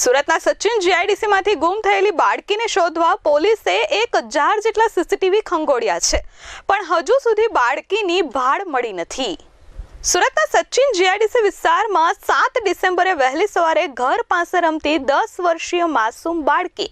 સુરતના સચિન જીઆઈડીસીમાંથી ગુમ થયેલી બાળકીને શોધવા પોલીસે એક હજાર જેટલા સીસીટીવી ખંગોળ્યા છે. પણ હજુ સુધી બાળકીની ભાળ મળી નથી. સુરતના સચિન જીઆઈડીસી વિસ્તારમાં સાત ડિસેમ્બરે વહેલી સવારે ઘર પાસે રમતી દસ વર્ષીય માસૂમ બાળકી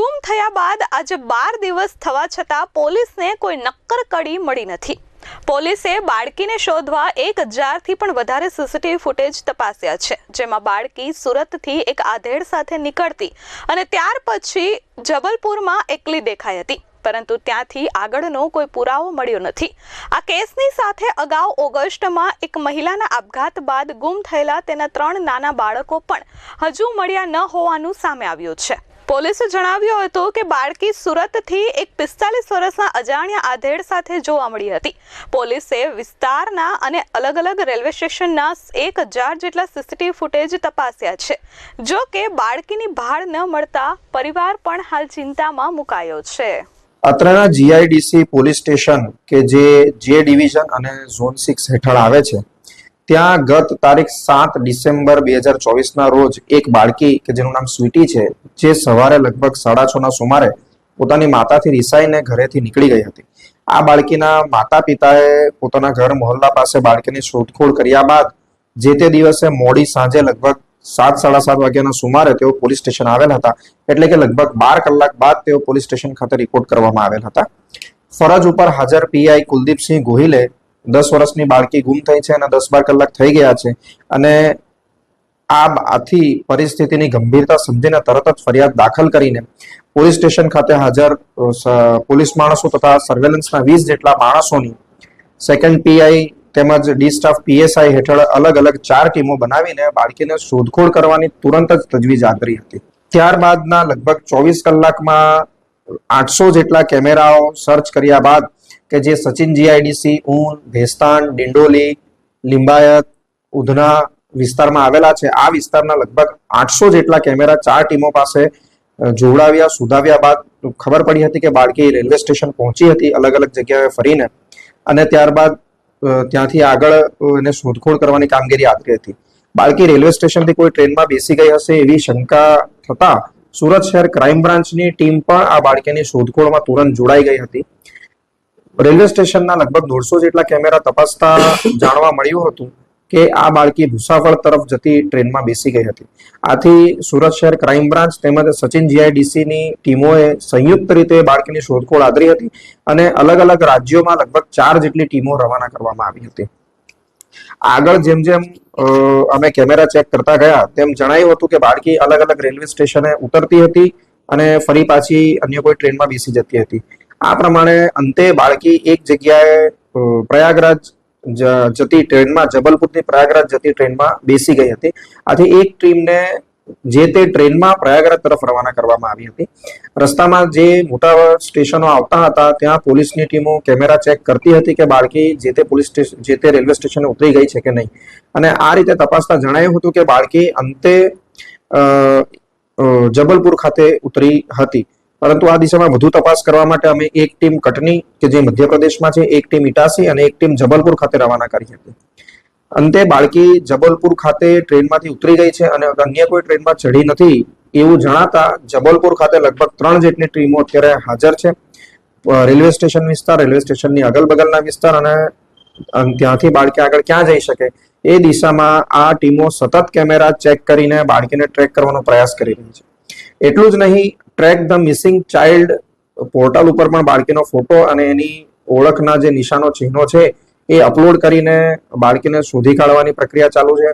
ગુમ થયા બાદ આજે બાર દિવસ થવા છતાં પોલીસને કોઈ નક્કર કડી મળી નથી. પોલીસે બાળકીને શોધવા એક હજારથી પણ વધારે સીસીટીવી ફૂટેજ તપાસ્યા છે, જેમાં બાળકી સુરતથી એક આધેડ સાથે નીકળતી અને ત્યાર પછી જબલપુરમાં એકલી દેખાઈ હતી, પરંતુ ત્યાંથી આગળનો કોઈ પુરાવો મળ્યો નથી. આ કેસની સાથે અગાઉ ઓગસ્ટમાં એક મહિલાના આપઘાત બાદ ગુમ થયેલા તેના ત્રણ નાના બાળકો પણ હજુ મળ્યા ન હોવાનું સામે આવ્યું છે. પોલીસે જણાવ્યું હતું કે બાળકી સુરતથી એક પિસ્તાલીસ વર્ષના અજાણ્યા આધેડ સાથે જોવા મળી હતી. પોલીસે વિસ્તારના અને અલગ અલગ રેલવે સ્ટેશનના એક હજાર જેટલા સીસીટીવી ફૂટેજ તપાસ્યા છે. જો કે બાળકીની ભાળ ન મળતા પરિવાર પણ હાલ ચિંતામાં મુકાયો છે. અત્રેના જીઆઈડીસી પોલીસ સ્ટેશન કે જે જે ડિવિઝન અને ઝોન સિક્સ હેઠળ આવે છે, ત્યાં ગત તારીખ સાત ડિસેમ્બર બે હજાર ચોવીસના રોજ એક બાળકી કે જેનું નામ સ્વીટી છે જે સવારે લગભગ સાડા છ ના સુમારે પોતાની માતાથી રિસાઈને ઘરેથી નીકળી ગઈ હતી. આ બાળકીના માતા પિતાએ પોતાના ઘર મોહલ્લા પાસે બાળકીની શોધખોળ કર્યા બાદ જે તે દિવસે મોડી સાંજે લગભગ સાત, સાડા સાત વાગ્યાના સુમારે તેઓ પોલીસ સ્ટેશન આવેલ હતા. એટલે કે લગભગ બાર કલાક બાદ તેઓ પોલીસ સ્ટેશન ખાતે રિપોર્ટ કરવામાં આવેલ હતા. ફરજ ઉપર હાજર પીઆઈ કુલદીપસિંહ ગોહિલે દસ વર્ષની બાળકી ગુમ થઈ છે અને દસ બાર કલાક થઈ ગયા છે. અને આ આથી પરિસ્થિતિની ગંભીરતા સમજીને તરત જ ફરિયાદ દાખલ કરીને પોલીસ સ્ટેશન ખાતે હાજર પોલીસ માણસો તથા સર્વેલન્સના વીસ જેટલા માણસોની સેકન્ડ પીઆઈ તેમજ ડી સ્ટાફ પીએસઆઈ હેઠળ અલગ અલગ ચાર ટીમો બનાવીને બાળકીને શોધખોળ કરવાની તુરંત જ તજવીજ આદરી હતી. ત્યારબાદના લગભગ ચોવીસ કલાકમાં આઠસો જેટલા કેમેરાઓ સર્ચ કર્યા બાદ કે જે સચિન જીઆઈડીસી ઊન, ભેસ્તાન, ડિંડોલી, લિંબાયત, ઉધના વિસ્તારમાં આવેલા છે. આ વિસ્તારના લગભગ આઠસો જેટલા કેમેરા ચાર ટીમો પાસે જોડાવ્યા સુધાવ્યા બાદ ખબર પડી હતી કે બાળકી રેલવે સ્ટેશન પહોંચી હતી, અલગ અલગ જગ્યાએ ફરીને. અને ત્યારબાદ ત્યાંથી આગળ એને શોધખોળ કરવાની કામગીરી આદરી હતી. બાળકી રેલવે સ્ટેશનથી કોઈ ટ્રેનમાં બેસી ગઈ હશે એવી શંકા થતા સુરત શહેર ક્રાઇમ બ્રાન્ચની ટીમ પણ આ બાળકીની શોધખોળમાં તુરંત જોડાઈ ગઈ હતી. રેલવે સ્ટેશનના લગભગ દોઢસો જેટલા કેમેરા તપાસતા જાણવા મળ્યું હતું કે આ બાળકી ભૂસાવળ તરફ જતી ટ્રેનમાં બેસી ગઈ હતી. આથી સુરત શહેર ક્રાઇમ બ્રાન્ચ તેમજ સચિન જીઆઈડીસીની ટીમોએ સંયુક્ત રીતે બાળકીની શોધખોળ આદરી હતી અને અલગ અલગ રાજ્યોમાં લગભગ ચાર જેટલી ટીમો રવાના કરવામાં આવી હતી. આગળ જેમ જેમ અમે કેમેરા ચેક કરતા ગયા, તેમ જણાયું હતું કે બાળકી અલગ અલગ રેલવે સ્ટેશને ઉતરતી હતી અને ફરી પાછી અન્ય કોઈ ટ્રેનમાં બેસી જતી હતી. આ પ્રમાણે અંતે બાળકી એક જગ્યાએ પ્રયાગરાજ જતી ટ્રેનમાં જબલપુરથી પ્રયાગરાજ જતી ટ્રેનમાં બેસી ગઈ હતી. આથી એક ટીમને જે તે ટ્રેનમાં પ્રયાગરાજ તરફ રવાના કરવામાં આવી હતી. રસ્તામાં જે મોટા સ્ટેશનો આવતા હતા, ત્યાં પોલીસની ટીમો કેમેરા ચેક કરતી હતી કે બાળકી જે તે પોલીસ સ્ટેશન જે તે રેલવે સ્ટેશને ઉતરી ગઈ છે કે નહીં. અને આ રીતે તપાસતા જણાયું હતું કે બાળકી અંતે જબલપુર ખાતે ઉતરી હતી. પરંતુ આ દિશામાં વધુ તપાસ કરવા માટે અમે એક ટીમ કટની, કે જે મધ્યપ્રદેશમાં છે, એક ટીમ ઇટાસી અને એક ટીમ જબલપુર ખાતે રવાના કરી હતી. અંતે બાળકી જબલપુર ખાતે ટ્રેનમાંથી ઉતરી ગઈ છે અને અન્ય કોઈ ટ્રેનમાં ચડી નથી, એવું જણાતા જબલપુર ખાતે લગભગ ત્રણ જેટલી ટીમો અત્યારે હાજર છે. રેલવે સ્ટેશન વિસ્તાર, રેલવે સ્ટેશનની અગલ બગલના વિસ્તાર અને, ત્યાંથી બાળકી આગળ ક્યાં જઈ શકે, એ દિશામાં આ ટીમો સતત કેમેરા ચેક કરીને બાળકીને ટ્રેક કરવાનો પ્રયાસ કરી રહી છે. એટલું જ નહીં track the missing child portal ઉપર પણ બાળકીનો ફોટો અને એની ઓળખના જે નિશાનો ચિહ્નો છે, એ અપલોડ કરીને બાળકીને શોધી કાઢવાની પ્રક્રિયા ચાલુ છે.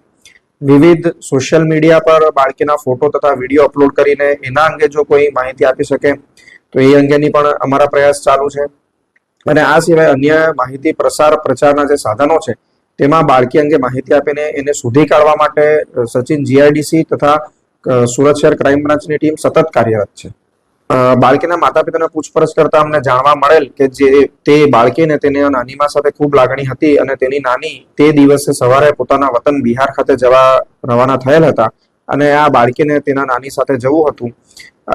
વિવિધ સોશિયલ મીડિયા પર બાળકીના ફોટો તથા વીડિયો અપલોડ કરીને એના અંગે જો કોઈ માહિતી આપી શકે, તો એ અંગેની પણ અમારા પ્રયાસ ચાલુ છે. અને આ સિવાય અન્ય માહિતી પ્રસાર પ્રચારના જે સાધનો છે, તેમાં બાળકી અંગે માહિતી આપીને એને શોધી કાઢવા માટે સચિન જીઆઈડીસી તથા સુરત શહેર ક્રાઇમ બ્રાન્ચની ટીમ સતત કાર્યરત છે. બાળકીના માતા પિતાને પૂછપરછ કરતા અમને જાણવા મળેલ કે જે તે બાળકીને તેની નાનીમા સાથે ખૂબ લાગણી હતી અને તેની નાની તે દિવસે સવારે પોતાના વતન બિહાર ખાતે જવા રવાના થયેલ હતા અને આ બાળકીને તેના નાની સાથે જવું હતું.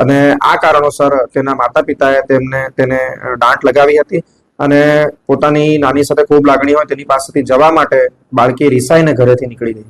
અને આ કારણોસર તેના માતા પિતાએ તેમને તેને દાંટ લગાવી હતી અને પોતાની નાની સાથે ખૂબ લાગણી હોય તેની પાસેથી જવા માટે બાળકી રિસાઈને ઘરેથી નીકળી ગઈ.